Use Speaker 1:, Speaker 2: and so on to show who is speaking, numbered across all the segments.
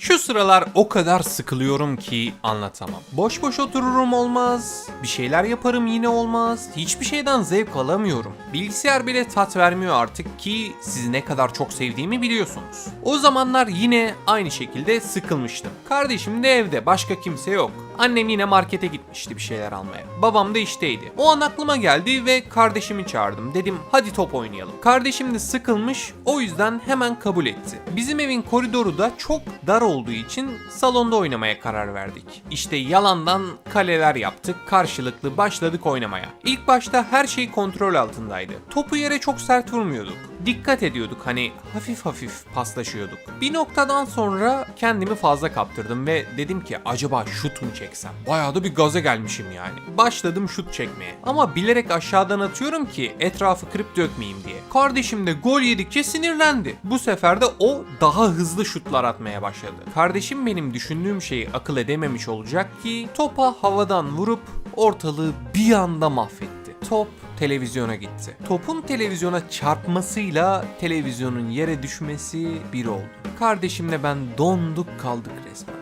Speaker 1: Şu sıralar o kadar sıkılıyorum ki anlatamam. Boş boş otururum olmaz, bir şeyler yaparım yine olmaz, hiçbir şeyden zevk alamıyorum. Bilgisayar bile tat vermiyor artık ki siz ne kadar çok sevdiğimi biliyorsunuz. O zamanlar yine aynı şekilde sıkılmıştım. Kardeşim de evde, başka kimse yok. Annem yine markete gitmişti bir şeyler almaya. Babam da işteydi. O an aklıma geldi ve kardeşimi çağırdım. Dedim hadi top oynayalım. Kardeşim de sıkılmış o yüzden hemen kabul etti. Bizim evin koridoru da çok dar olduğu için salonda oynamaya karar verdik. İşte yalandan kaleler yaptık. Karşılıklı başladık oynamaya. İlk başta her şey kontrol altındaydı. Topu yere çok sert vurmuyorduk. Dikkat ediyorduk hani hafif hafif paslaşıyorduk. Bir noktadan sonra kendimi fazla kaptırdım ve dedim ki acaba şut mu çeksem? Bayağı da bir gaza gelmişim yani. Başladım şut çekmeye. Ama bilerek aşağıdan atıyorum ki etrafı kırıp dökmeyeyim diye. Kardeşim de gol yedikçe sinirlendi. Bu sefer de o daha hızlı şutlar atmaya başladı. Kardeşim benim düşündüğüm şeyi akıl edememiş olacak ki topa havadan vurup ortalığı bir anda mahvetti. Top televizyona gitti. Topun televizyona çarpmasıyla televizyonun yere düşmesi bir oldu. Kardeşimle ben donduk kaldık.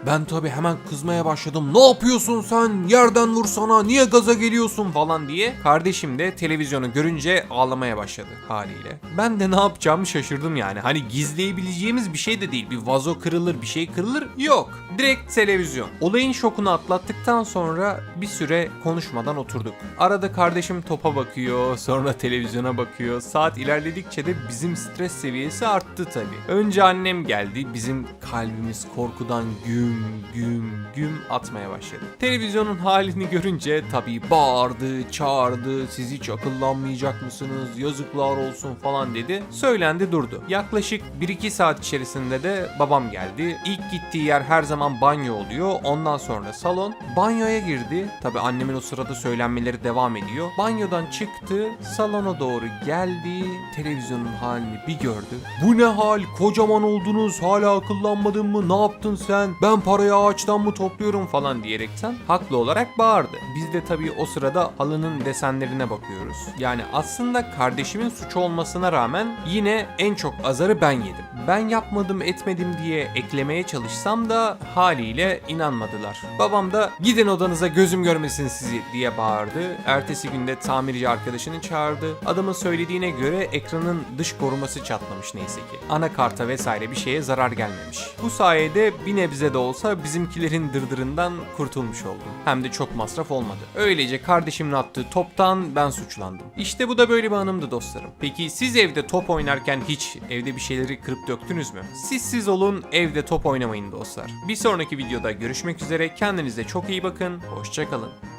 Speaker 1: Ben tabi hemen kızmaya başladım. Ne yapıyorsun sen? Yerden vursana. Niye gaza geliyorsun falan diye. Kardeşim de televizyonu görünce ağlamaya başladı haliyle. Ben de ne yapacağımı şaşırdım yani. Hani gizleyebileceğimiz bir şey de değil. Bir vazo kırılır, bir şey kırılır. Yok. Direkt televizyon. Olayın şokunu atlattıktan sonra bir süre konuşmadan oturduk. Arada kardeşim topa bakıyor, sonra televizyona bakıyor. Saat ilerledikçe de bizim stres seviyesi arttı tabii. Önce annem geldi. Bizim kalbimiz korkudan güm güm güm atmaya başladı. Televizyonun halini görünce tabii bağırdı, çağırdı. Siz hiç akıllanmayacak mısınız? Yazıklar olsun falan dedi. Söylendi durdu. Yaklaşık 1-2 saat içerisinde de babam geldi. İlk gittiği yer her zaman banyo oluyor. Ondan sonra salon. Banyoya girdi. Tabii annemin o sırada söylenmeleri devam ediyor. Banyodan çıktı. Salona doğru geldi. Televizyonun halini bir gördü. Bu ne hal? Kocaman oldunuz. Hala akıllanmadın mı? Ne yaptın sen? Ben parayı ağaçtan mı topluyorum falan diyerekten haklı olarak bağırdı. Biz de tabii o sırada halının desenlerine bakıyoruz. Yani aslında kardeşimin suçu olmasına rağmen yine en çok azarı ben yedim. Ben yapmadım etmedim diye eklemeye çalışsam da haliyle inanmadılar. Babam da gidin odanıza gözüm görmesin sizi diye bağırdı. Ertesi günde tamirci arkadaşını çağırdı. Adamın söylediğine göre ekranın dış koruması çatlamış neyse ki. Anakarta vesaire bir şeye zarar gelmemiş. Bu sayede bir nebze de olsa bizimkilerin dırdırından kurtulmuş oldum. Hem de çok masraf olmadı. Öylece kardeşimin attığı toptan ben suçlandım. İşte bu da böyle bir anımdı dostlarım. Peki siz evde top oynarken hiç evde bir şeyleri kırıp döktünüz mü? Siz siz olun evde top oynamayın dostlar. Bir sonraki videoda görüşmek üzere. Kendinize çok iyi bakın. Hoşçakalın.